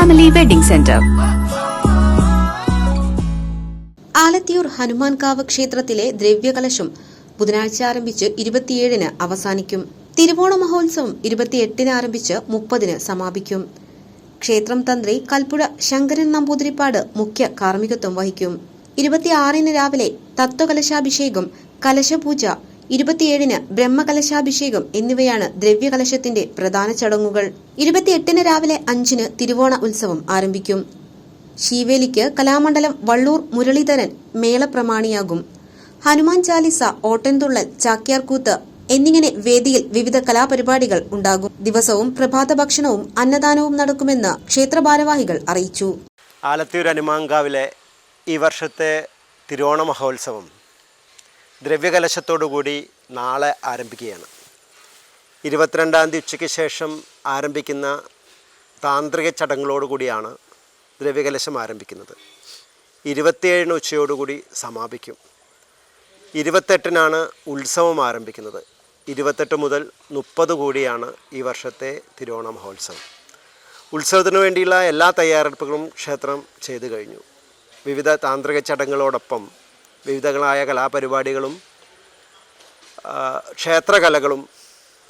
Family wedding centre Alathiyur Hanumankavu ക്ഷേത്രത്തിലെ ദ്രവ്യകലശം ബുധനാഴ്ച ആരംഭിച്ച് ഇരുപത്തിയേഴിന് അവസാനിക്കും. തിരുവോണ മഹോത്സവം ഇരുപത്തിയെട്ടിന് ആരംഭിച്ച് മുപ്പതിന് സമാപിക്കും. ക്ഷേത്രം തന്ത്രി കൽപ്പുഴ ശങ്കരൻ നമ്പൂതിരിപ്പാട് മുഖ്യ കാർമ്മികത്വം വഹിക്കും. ഇരുപത്തിയാറിന് രാവിലെ തത്വകലശാഭിഷേകം കലശപൂജ ഇരുപത്തിയേഴിന് ബ്രഹ്മകലശാഭിഷേകം എന്നിവയാണ് ദ്രവ്യകലശത്തിന്റെ പ്രധാന ചടങ്ങുകൾ. ഇരുപത്തിയെട്ടിന് രാവിലെ അഞ്ചിന് തിരുവോണ ഉത്സവം ആരംഭിക്കും. ശീവേലിക്ക് കലാമണ്ഡലം വള്ളൂർ മുരളീധരൻ മേളപ്രമാണിയാകും. ഹനുമാൻ ചാലിസ ഓട്ടൻതുള്ളൽ ചാക്യാർകൂത്ത് എന്നിങ്ങനെ വേദിയിൽ വിവിധ കലാപരിപാടികൾ ഉണ്ടാകും. ദിവസവും പ്രഭാത ഭക്ഷണവും അന്നദാനവും നടക്കുമെന്ന് ക്ഷേത്ര ഭാരവാഹികൾ അറിയിച്ചു. ആലത്തൂർ ഹനുമാങ്കാവിലെ ഈ വർഷത്തെ തിരുവോണ മഹോത്സവം ദ്രവ്യകലശത്തോടുകൂടി നാളെ ആരംഭിക്കുകയാണ്. ഇരുപത്തിരണ്ടാം തീയതി ഉച്ചയ്ക്ക് ശേഷം ആരംഭിക്കുന്ന താന്ത്രിക ചടങ്ങുകളോടുകൂടിയാണ് ദ്രവ്യകലശം ആരംഭിക്കുന്നത്. ഇരുപത്തിയേഴിന് ഉച്ചയോടുകൂടി സമാപിക്കും. ഇരുപത്തെട്ടിനാണ് ഉത്സവം ആരംഭിക്കുന്നത്. ഇരുപത്തെട്ട് മുതൽ മുപ്പത് കൂടിയാണ് ഈ വർഷത്തെ തിരുവോണ മഹോത്സവം. ഉത്സവത്തിന് വേണ്ടിയുള്ള എല്ലാ തയ്യാറെടുപ്പുകളും ക്ഷേത്രം ചെയ്തു കഴിഞ്ഞു. വിവിധ താന്ത്രിക ചടങ്ങുകളോടൊപ്പം വിവിധങ്ങളായ കലാപരിപാടികളും ക്ഷേത്രകലകളും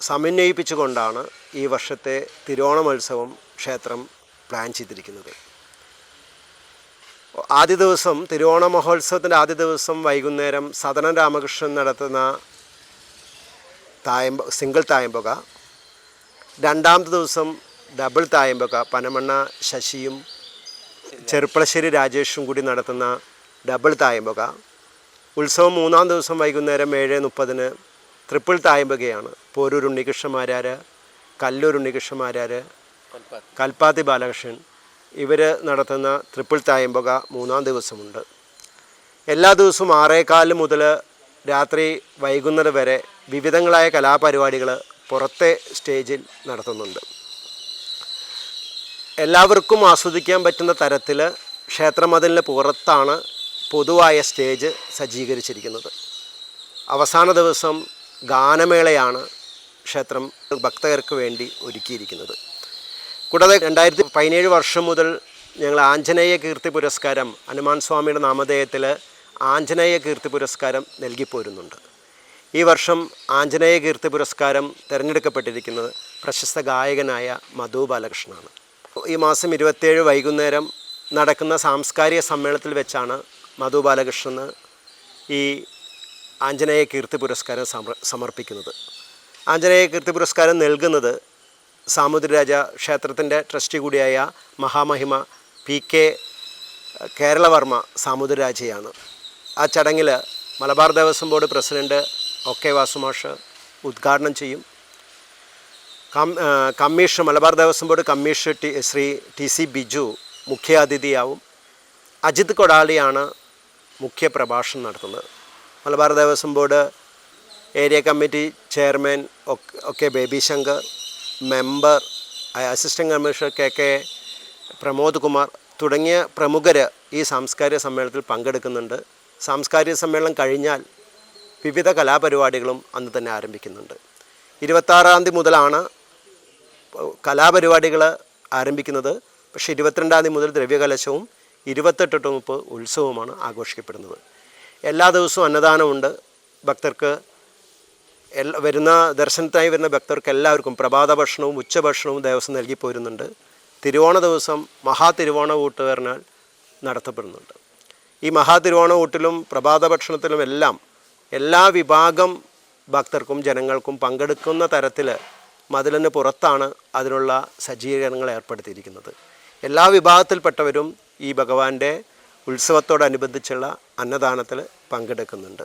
സമന്വയിപ്പിച്ചുകൊണ്ടാണ് ഈ വർഷത്തെ തിരുവോണമോത്സവം ക്ഷേത്രം പ്ലാൻ ചെയ്തിരിക്കുന്നത്. ആദ്യ ദിവസം തിരുവോണ മഹോത്സവത്തിന്റെ ആദ്യ ദിവസം വൈകുന്നേരം സദനൻ രാമകൃഷ്ണൻ നടത്തുന്ന തായമ്പ സിംഗിൾ തായമ്പുക. രണ്ടാമത്തെ ദിവസം ഡബിൾ തായമ്പുക പനമണ്ണ ശശിയും ചെറുപ്പളശ്ശേരി രാജേഷും കൂടി നടത്തുന്ന ഡബിൾ തായമ്പുക. ഉത്സവം മൂന്നാം ദിവസം വൈകുന്നേരം ഏഴ് മുപ്പതിന് ട്രിപ്പിൾ തായമ്പകയാണ്. പോരൂർ ഉണ്ണികൃഷ്ണമാരാർ കല്ലൂർ ഉണ്ണികൃഷ്ണമാരാർ കൽപ്പാത്തി. ബാലകൃഷ്ണൻ ഇവർ നടത്തുന്ന ട്രിപ്പിൾ തായമ്പക മൂന്നാം ദിവസമുണ്ട്. എല്ലാ ദിവസവും ആറേകാൽ മുതൽ രാത്രി വൈകുന്നേരം വരെ വിവിധങ്ങളായ കലാപരിപാടികൾ പുറത്തെ സ്റ്റേജിൽ നടത്തുന്നുണ്ട്. എല്ലാവർക്കും ആസ്വദിക്കാൻ പറ്റുന്ന തരത്തിൽ ക്ഷേത്രമതിലിന് പുറത്താണ് പൊതുവായ സ്റ്റേജ് സജ്ജീകരിച്ചിരിക്കുന്നത്. അവസാന ദിവസം ഗാനമേളയാണ് ക്ഷേത്രം ഭക്തർക്ക് വേണ്ടി ഒരുക്കിയിരിക്കുന്നത്. കൂടാതെ രണ്ടായിരത്തി പതിനേഴ് വർഷം മുതൽ ഞങ്ങൾ ആഞ്ജനേയ കീർത്തി പുരസ്കാരം ഹനുമാൻ സ്വാമിയുടെ നാമധേയത്തിൽ ആഞ്ജനേയ കീർത്തി പുരസ്കാരം നൽകിപ്പോരുന്നുണ്ട് ഈ വർഷം ആഞ്ജനേയ കീർത്തി പുരസ്കാരം തിരഞ്ഞെടുക്കപ്പെട്ടിരിക്കുന്നത് പ്രശസ്ത ഗായകനായ മധു ബാലകൃഷ്ണനാണ്. ഈ മാസം ഇരുപത്തേഴ് വൈകുന്നേരം നടക്കുന്ന സാംസ്കാരിക സമ്മേളനത്തിൽ വെച്ചാണ് മധു ബാലകൃഷ്ണന് ഈ ആഞ്ജനേയ കീർത്തി പുരസ്കാരം സമർ സമർപ്പിക്കുന്നത്. ആഞ്ജനേയ കീർത്തി പുരസ്കാരം നൽകുന്നത് സാമുദ്രരാജ ക്ഷേത്രത്തിന്റെ ട്രസ്റ്റി കൂടിയായ മഹാമഹിമ പി കെ കേരളവർമ്മ സാമുദ്രരാജയാണ് ആ ചടങ്ങിൽ Malabar Devaswom board president O K വാസുമാഷ് ഉദ്ഘാടനം ചെയ്യും. Commission Malabar Devaswom board commission T Shri T C Biju മുഖ്യാതിഥിയാവും. Ajith കൊടാളിയാണ് മുഖ്യ പ്രഭാഷണം നടത്തുന്നത്. Malabar Devaswom board area committee chairman ഒക്കെ- Baby Shankar member assistant commissioner K K Pramod Kumar തുടങ്ങിയ പ്രമുഖർ ഈ സാംസ്കാരിക സമ്മേളനത്തിൽ പങ്കെടുക്കുന്നുണ്ട്. സാംസ്കാരിക സമ്മേളനം കഴിഞ്ഞാൽ വിവിധ കലാപരിപാടികളും അന്ന് തന്നെ ആരംഭിക്കുന്നുണ്ട്. ഇരുപത്താറാം തീയതി മുതലാണ് കലാപരിപാടികൾ ആരംഭിക്കുന്നത്. പക്ഷേ ഇരുപത്തിരണ്ടാം തീയതി മുതൽ ദ്രവ്യകലശവും ഇരുപത്തെട്ട് ടു മുപ്പത് ഉത്സവമാണ് ആഘോഷിക്കപ്പെടുന്നത്. എല്ലാ ദിവസവും അന്നദാനമുണ്ട്. ഭക്തർക്ക് എല്ലാ വരുന്ന ദർശനത്തിനായി വരുന്ന ഭക്തർക്ക് എല്ലാവർക്കും പ്രഭാത ഭക്ഷണവും ഉച്ചഭക്ഷണവും ദേവസ്വം നൽകി പോരുന്നുണ്ട്. തിരുവോണ ദിവസം മഹാതിരുവോണ തിരുവോണ ഊട്ടുകാരനാൽ നടത്തപ്പെടുന്നുണ്ട്. ഈ മഹാതിരുവോണ ഊട്ടിലും പ്രഭാത ഭക്ഷണത്തിലും എല്ലാം എല്ലാ വിഭാഗം ഭക്തർക്കും ജനങ്ങൾക്കും പങ്കെടുക്കുന്ന തരത്തിൽ മതിലിന് പുറത്താണ് അതിനുള്ള സജ്ജീകരണങ്ങൾ ഏർപ്പെടുത്തിയിരിക്കുന്നത്. എല്ലാ വിഭാഗത്തിൽപ്പെട്ടവരും ഈ ഭഗവാന്റെ ഉത്സവത്തോടനുബന്ധിച്ചുള്ള അന്നദാനത്തിൽ പങ്കെടുക്കുന്നുണ്ട്.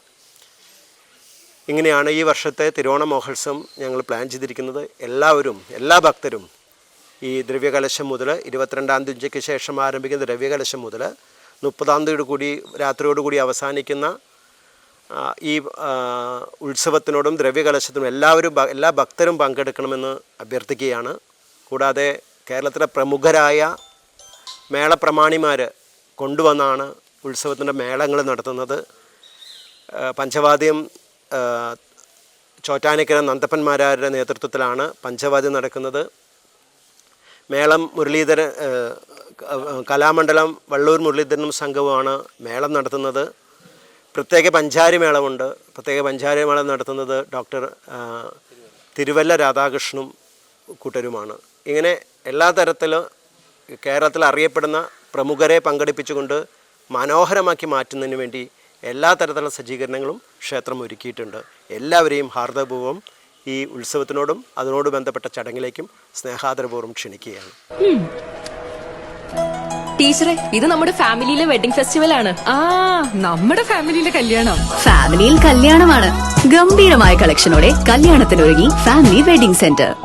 ഇങ്ങനെയാണ് ഈ വർഷത്തെ തിരുവോണ മഹോത്സവം ഞങ്ങൾ പ്ലാൻ ചെയ്തിരിക്കുന്നത്. എല്ലാവരും എല്ലാ ഭക്തരും ഈ ദ്രവ്യകലശം മുതൽ ഇരുപത്തിരണ്ടാം തീയതി ഉച്ചയ്ക്ക് ശേഷം ആരംഭിക്കുന്ന ദ്രവ്യകലശം മുതൽ മുപ്പതാം തീയതി കൂടി രാത്രിയോടുകൂടി അവസാനിക്കുന്ന ഈ ഉത്സവത്തിനോടും ദ്രവ്യകലശത്തിനും എല്ലാവരും എല്ലാ ഭക്തരും പങ്കെടുക്കണമെന്ന് അഭ്യർത്ഥിക്കുകയാണ്. കൂടാതെ കേരളത്തിലെ പ്രമുഖരായ മേളപ്രമാണിമാർ കൊണ്ടുവന്നാണ് ഉത്സവത്തിന്റെ മേളങ്ങൾ നടത്തുന്നത്. പഞ്ചവാദ്യം ചോറ്റാനക്കര നന്തപ്പന്മാരാരുടെ നേതൃത്വത്തിലാണ് പഞ്ചവാദ്യം നടക്കുന്നത്. മേളം മുരളീധര കലാമണ്ഡലം വള്ളൂർ മുരളീധരനും സംഘവുമാണ് മേളം നടത്തുന്നത്. പ്രത്യേക പഞ്ചാരി മേളമുണ്ട്. പ്രത്യേക പഞ്ചാരി മേളം നടത്തുന്നത് ഡോക്ടർ തിരുവല്ല രാധാകൃഷ്ണനും കൂട്ടരുമാണ്. ഇങ്ങനെ എല്ലാ തരത്തിലും കേരളത്തിൽ അറിയപ്പെടുന്ന പ്രമുഖരെ പങ്കെടുപ്പിച്ചുകൊണ്ട് മനോഹരമാക്കി മാറ്റുന്നതിന് വേണ്ടി എല്ലാ തരത്തിലുള്ള സജ്ജീകരണങ്ങളും ക്ഷേത്രം ഒരുക്കിയിട്ടുണ്ട്. എല്ലാവരെയും ഹാർദപൂർവം ഈ ഉത്സവത്തിനോടും അതിനോട് ബന്ധപ്പെട്ട ചടങ്ങിലേക്കും സ്നേഹാദരപൂർവം ക്ഷണിക്കുകയാണ്. ടീച്ചറെ ഇത് നമ്മുടെ ഫാമിലിയിലെ വെഡിംഗ് ഫെസ്റ്റിവൽ ആണ്. ആ നമ്മുടെ ഫാമിലിയിലെ കല്യാണം. ഫാമിലിയിൽ കല്യാണമാണ്. ഗംഭീരമായ കളക്ഷനോടെ കല്യാണത്തിനൊരുങ്ങി ഫാമിലി വെഡിംഗ് സെന്റർ.